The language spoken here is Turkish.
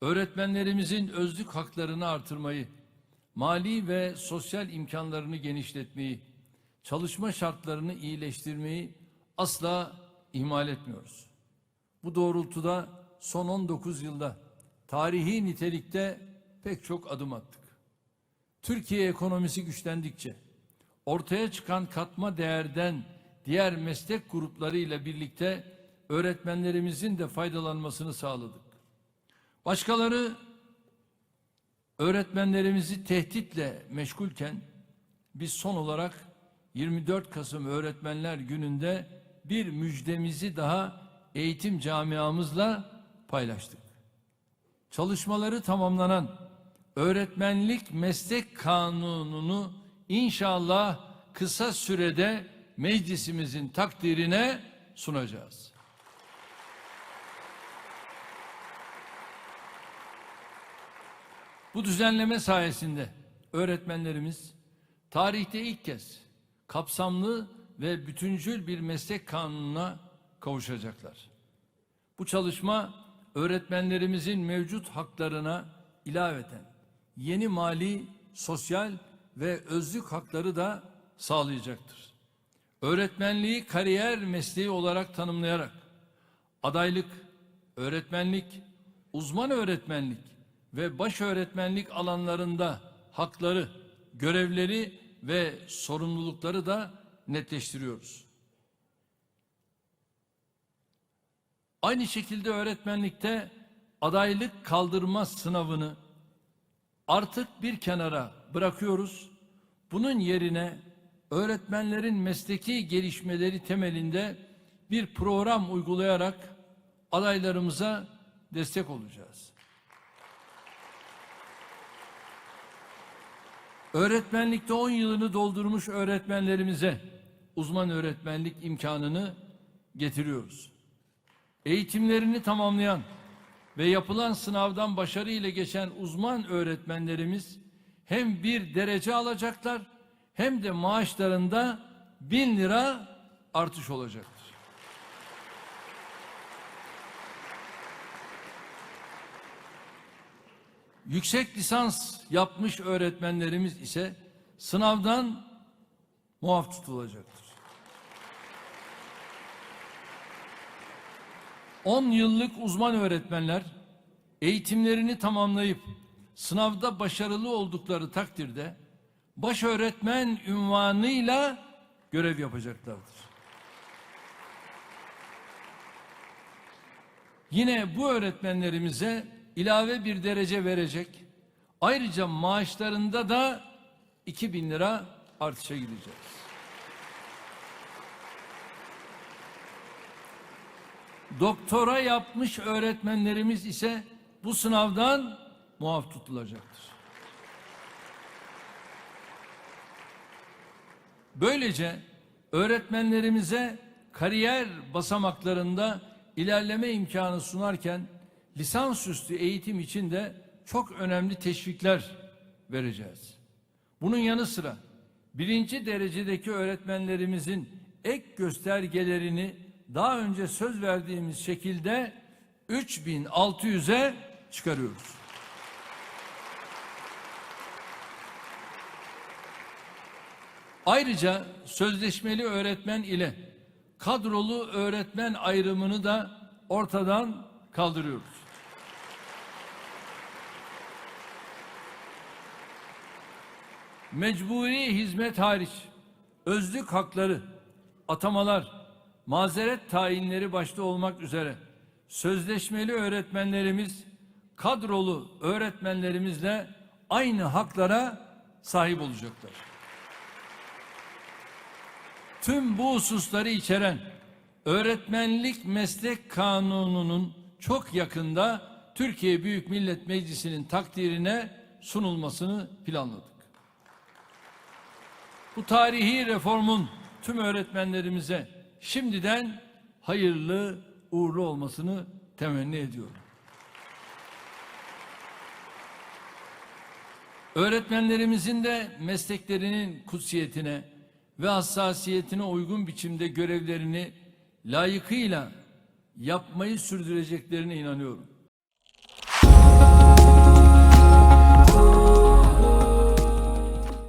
öğretmenlerimizin özlük haklarını artırmayı, mali ve sosyal imkanlarını genişletmeyi, çalışma şartlarını iyileştirmeyi asla ihmal etmiyoruz. Bu doğrultuda son 19 yılda tarihi nitelikte pek çok adım attık. Türkiye ekonomisi güçlendikçe ortaya çıkan katma değerden diğer meslek gruplarıyla birlikte öğretmenlerimizin de faydalanmasını sağladık. Başkaları öğretmenlerimizi tehditle meşgulken biz son olarak 24 Kasım Öğretmenler Günü'nde bir müjdemizi daha eğitim camiamızla paylaştık. Çalışmaları tamamlanan öğretmenlik meslek kanununu inşallah kısa sürede meclisimizin takdirine sunacağız. Bu düzenleme sayesinde öğretmenlerimiz tarihte ilk kez kapsamlı ve bütüncül bir meslek kanununa kavuşacaklar. Bu çalışma öğretmenlerimizin mevcut haklarına ilaveten yeni mali, sosyal ve özlük hakları da sağlayacaktır. Öğretmenliği kariyer mesleği olarak tanımlayarak adaylık, öğretmenlik, uzman öğretmenlik ve baş öğretmenlik alanlarında hakları, görevleri ve sorumlulukları da netleştiriyoruz. Aynı şekilde öğretmenlikte adaylık kaldırma sınavını artık bir kenara bırakıyoruz. Bunun yerine öğretmenlerin mesleki gelişmeleri temelinde bir program uygulayarak adaylarımıza destek olacağız. Öğretmenlikte 10 yılını doldurmuş öğretmenlerimize uzman öğretmenlik imkanını getiriyoruz. Eğitimlerini tamamlayan ve yapılan sınavdan başarıyla geçen uzman öğretmenlerimiz hem bir derece alacaklar hem de maaşlarında bin lira artış olacaktır. Yüksek lisans yapmış öğretmenlerimiz ise sınavdan muaf tutulacaktır. 10 yıllık uzman öğretmenler eğitimlerini tamamlayıp sınavda başarılı oldukları takdirde baş öğretmen ünvanıyla görev yapacaklardır. Yine bu öğretmenlerimize ilave bir derece verecek. Ayrıca maaşlarında da 2000 lira artışa gideceğiz. Doktora yapmış öğretmenlerimiz ise bu sınavdan muaf tutulacaktır. Böylece öğretmenlerimize kariyer basamaklarında ilerleme imkanı sunarken lisansüstü eğitim için de çok önemli teşvikler vereceğiz. Bunun yanı sıra birinci derecedeki öğretmenlerimizin ek göstergelerini daha önce söz verdiğimiz şekilde 3600'e çıkarıyoruz. Ayrıca sözleşmeli öğretmen ile kadrolu öğretmen ayrımını da ortadan kaldırıyoruz. Mecburi hizmet hariç özlük hakları, atamalar, mazeret tayinleri başta olmak üzere sözleşmeli öğretmenlerimiz kadrolu öğretmenlerimizle aynı haklara sahip olacaklar. Tüm bu hususları içeren öğretmenlik meslek kanununun çok yakında Türkiye Büyük Millet Meclisi'nin takdirine sunulmasını planladık. Bu tarihi reformun tüm öğretmenlerimize şimdiden hayırlı uğurlu olmasını temenni ediyorum. Öğretmenlerimizin de mesleklerinin kutsiyetine ve hassasiyetine uygun biçimde görevlerini layıkıyla yapmayı sürdüreceklerine inanıyorum.